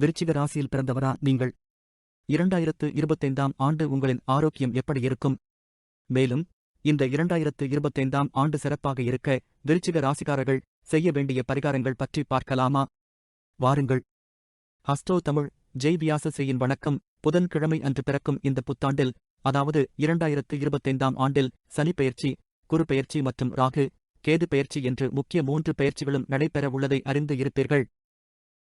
விருச்சிக ராசியில் பிறந்தவரா நீங்கள்? இரண்டாயிரத்து இருபத்தைந்தாம் ஆண்டு உங்களின் ஆரோக்கியம் எப்படி இருக்கும்? மேலும் இந்த இரண்டாயிரத்து இருபத்தைந்தாம் ஆண்டு சிறப்பாக இருக்க விருச்சிக ராசிக்காரர்கள் செய்ய வேண்டிய பரிகாரங்கள் பற்றி பார்க்கலாமா? வாருங்கள். ஹஸ்டோ தமிழ் ஜெய் வியாசசேயின் செய்யின் வணக்கம். புதன்கிழமை அன்று பிறக்கும் இந்த புத்தாண்டில் அதாவது இரண்டாயிரத்து இருபத்தைந்தாம் ஆண்டில் சனிப்பெயர்ச்சி பெயர்ச்சி மற்றும் ராகு கேது பெயர்ச்சி என்று முக்கிய மூன்று பெயர்ச்சிகளும் நடைபெற உள்ளதை அறிந்து இருப்பீர்கள்.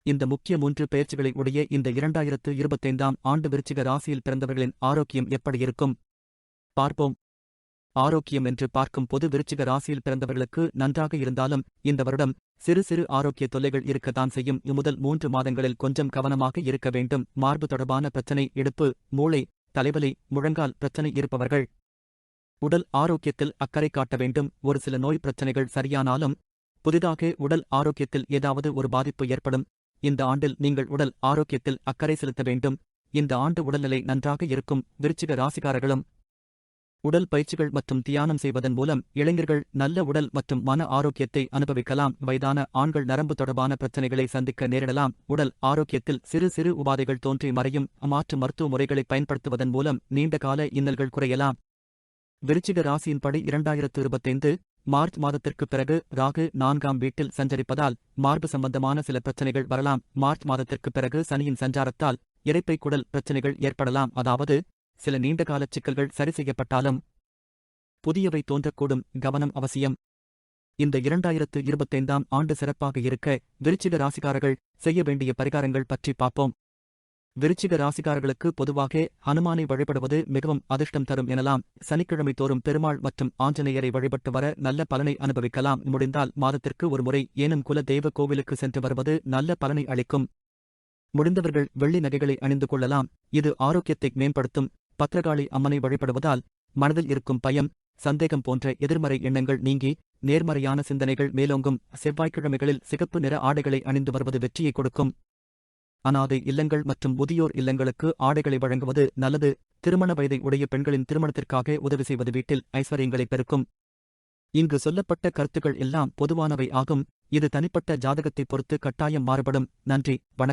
இந்த முக்கிய மூன்று பெயர்ச்சிகளை உடைய இந்த இரண்டாயிரத்து இருபத்தைந்தாம் ஆண்டு விருச்சிக ராசியில் பிறந்தவர்களின் ஆரோக்கியம் எப்படி இருக்கும்? பார்ப்போம். ஆரோக்கியம் என்று பார்க்கும் பொது விருச்சிக ராசியில் பிறந்தவர்களுக்கு நன்றாக இருந்தாலும் இந்த வருடம் சிறு சிறு ஆரோக்கிய தொல்லைகள் இருக்கத்தான் செய்யும். இம்முதல் மூன்று மாதங்களில் கொஞ்சம் கவனமாக இருக்க வேண்டும். மார்பு தொடர்பான பிரச்சனை இடுப்பு மூளை தலைவலி முழங்கால் பிரச்சனை இருப்பவர்கள். உடல் ஆரோக்கியத்தில் அக்கறை காட்ட வேண்டும். ஒரு சில நோய் பிரச்சனைகள் சரியானாலும் புதிதாக உடல் ஆரோக்கியத்தில் ஏதாவது ஒரு பாதிப்பு ஏற்படும். இந்த ஆண்டில் நீங்கள் உடல் ஆரோக்கியத்தில் அக்கறை செலுத்த வேண்டும். இந்த ஆண்டு உடல்நிலை நன்றாக இருக்கும். விருச்சிக ராசிக்காரர்களும் உடல் பயிற்சிகள் மற்றும் தியானம் செய்வதன் மூலம் இளைஞர்கள் நல்ல உடல் மற்றும் மன ஆரோக்கியத்தை அனுபவிக்கலாம். வயதான ஆண்கள் நரம்பு தொடர்பான பிரச்சனைகளை சந்திக்க நேரிடலாம். உடல் ஆரோக்கியத்தில் சிறு சிறு உபாதைகள் தோன்றி மறையும். மாற்று மருத்துவ முறைகளை பயன்படுத்துவதன் மூலம் நீண்டகால இன்னல்கள் குறையலாம். விருச்சிக ராசியின்படி இரண்டாயிரத்து இருபத்தைந்து மார்ச் மாதத்திற்கு பிறகு ராகு நான்காம் வீட்டில் சஞ்சரிப்பதால் மார்பு சம்பந்தமான சில பிரச்சனைகள் வரலாம். மார்ச் மாதத்திற்கு பிறகு சனியின் சஞ்சாரத்தால் இரைப்பை குடல் பிரச்சனைகள் ஏற்படலாம். அதாவது சில நீண்டகால சிக்கல்கள் சரி செய்யப்பட்டாலும் புதியவை தோன்றக்கூடும். கவனம் அவசியம். இந்த இரண்டாயிரத்து இருபத்தைந்தாம் ஆண்டு சிறப்பாக இருக்க விருச்சிக ராசிக்காரர்கள் செய்ய வேண்டிய பரிகாரங்கள் பற்றி பார்ப்போம். விருச்சிக ராசிக்காரர்களுக்கு பொதுவாக ஹனுமானை வழிபடுவது மிகவும் அதிர்ஷ்டம் தரும் எனலாம். சனிக்கிழமை தோறும் பெருமாள் மற்றும் ஆஞ்சநேயரை வழிபட்டு வர நல்ல பலனை அனுபவிக்கலாம். முடிந்தால் மாதத்திற்கு ஒரு முறை ஏனும் குல தெய்வ கோவிலுக்கு சென்று வருவது நல்ல பலனை அளிக்கும். முடிந்தவர்கள் வெள்ளி நகைகளை அணிந்து கொள்ளலாம். இது ஆரோக்கியத்தை மேம்படுத்தும். பத்ரகாளி அம்மனை வழிபடுவதால் மனதில் இருக்கும் பயம் சந்தேகம் போன்ற எதிர்மறை எண்ணங்கள் நீங்கி நேர்மறையான சிந்தனைகள் மேலோங்கும். செவ்வாய்க்கிழமைகளில் சிகப்பு நிற ஆடைகளை அணிந்து வருவது வெற்றியை கொடுக்கும். அனாதை இல்லங்கள் மற்றும் முதியோர் இல்லங்களுக்கு ஆடைகளை வழங்குவது நல்லது. திருமண வயதை உடைய பெண்களின் திருமணத்திற்காக உதவி செய்வது வீட்டில் ஐஸ்வர்யங்களை பெருக்கும். இங்கு சொல்லப்பட்ட கருத்துக்கள் எல்லாம் பொதுவானவை ஆகும். இது தனிப்பட்ட ஜாதகத்தை பொறுத்து கட்டாயம் மாறுபடும். நன்றி. வணக்கம்.